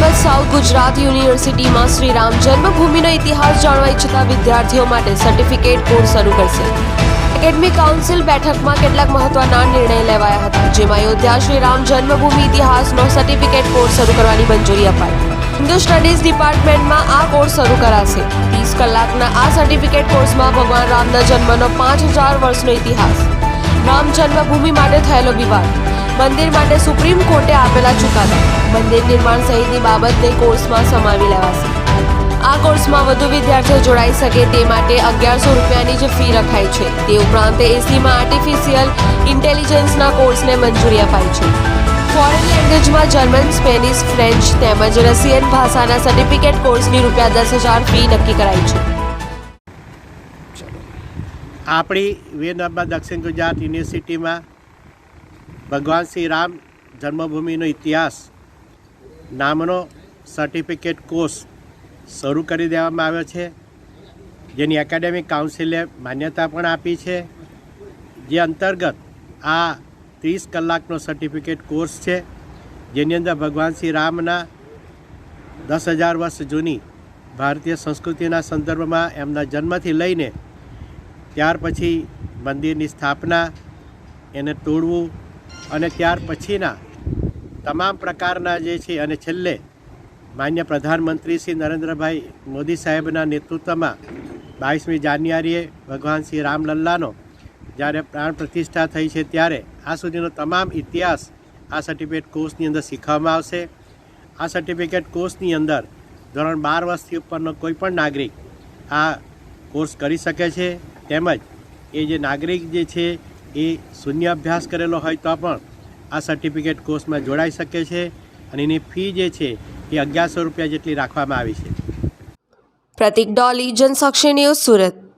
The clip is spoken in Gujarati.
તેમજ સાઉથ ગુજરાત યુનિવર્સિટીમાં શ્રી રામ જન્મભૂમિનો ઇતિહાસ જાણવા ઈચ્છતા વિદ્યાર્થીઓ માટે સર્ટિફિકેટ કોર્સ શરૂ કરશે. એકેડમી કાઉન્સિલ બેઠકમાં કેટલાક મહત્વના નિર્ણય લેવાયા હતા, જેમાં અયોધ્યા શ્રી રામ જન્મભૂમિ ઇતિહાસનો સર્ટિફિકેટ કોર્સ શરૂ કરવાની મંજૂરી અપાઈ. હિન્દુ સ્ટડીઝ ડિપાર્ટમેન્ટમાં આ કોર્સ શરૂ કરાશે. ત્રીસ કલાકના આ સર્ટિફિકેટ કોર્સમાં ભગવાન રામના જન્મનો પાંચ હજાર વર્ષનો ઇતિહાસ. રામ જન્મભૂમિ માટે થયેલો વિવાદ. મંદિર માટે સુપ્રીમ કોર્ટે આપેલા ચુકાદા. મંદિર નિર્માણ સહિતની બાબતને કોર્સમાં સમાવી લેવાશે. આ કોર્સમાં વધુ વિદ્યાર્થીઓ જોડાઈ શકે તે માટે અગિયારસો રૂપિયાની જે ફી રખાઈ છે. તે ઉપરાંત એસીમાં આર્ટિફિશિયલ ઇન્ટેલિજન્સના કોર્સને મંજૂરી અપાઈ છે. ફોરેન લેંગ્વેજમાં જર્મન સ્પેનિશ ફ્રેન્ચ તેમજ રશિયન ભાષાના સર્ટિફિકેટ કોર્સની રૂપિયા દસ હજાર ફી નક્કી કરાઈ છે. આપણી વેદાબા દક્ષિણ ગુજરાત યુનિવર્સિટીમાં ભગવાન શ્રી રામ જન્મભૂમિનો ઇતિહાસ, નામનો સર્ટિફિકેટ કોર્સ શરૂ કરી દેવામાં આવ્યો છે. જેની એકેડેમિક કાઉન્સિલે માન્યતા પણ આપી છે. જે અંતર્ગત આ ત્રીસ કલાકનો સર્ટિફિકેટ કોર્સ છે. જેની અંદર ભગવાન શ્રી રામના દસ હજાર વર્ષ જૂની ભારતીય સંસ્કૃતિના સંદર્ભમાં એમના જન્મથી લઈને ત્યાર પછી મંદિરની સ્થાપના, એને તોડવું અને ત્યાર પછીના તમામ પ્રકારના જે છે, અને છેલ્લે માન્ય પ્રધાનમંત્રી શ્રી નરેન્દ્રભાઈ મોદી સાહેબના નેતૃત્વમાં બાવીસમી જાન્યુઆરીએ ભગવાન શ્રી રામલલ્લાનો જ્યારે પ્રાણ પ્રતિષ્ઠા થઈ છે ત્યારે આ સુધીનો તમામ ઇતિહાસ આ સર્ટિફિકેટ કોર્સની અંદર શીખવામાં આવશે. આ સર્ટિફિકેટ કોર્સની અંદર ધોરણ બાર વર્ષથી ઉપરનો કોઈપણ નાગરિક આ કોર્સ કરી શકે છે. તેમજ એ જે નાગરિક જે છે એ શૂન્ય અભ્યાસ કરેલો હોય તો પણ આ સર્ટિફિકેટ કોર્સમાં જોડાઈ શકે છે અને એની ફી જે છે એ અગિયારસો રૂપિયા જેટલી રાખવામાં આવી છે. પ્રતિક ડોલી, જનસાક્ષી ન્યૂઝ સુરત.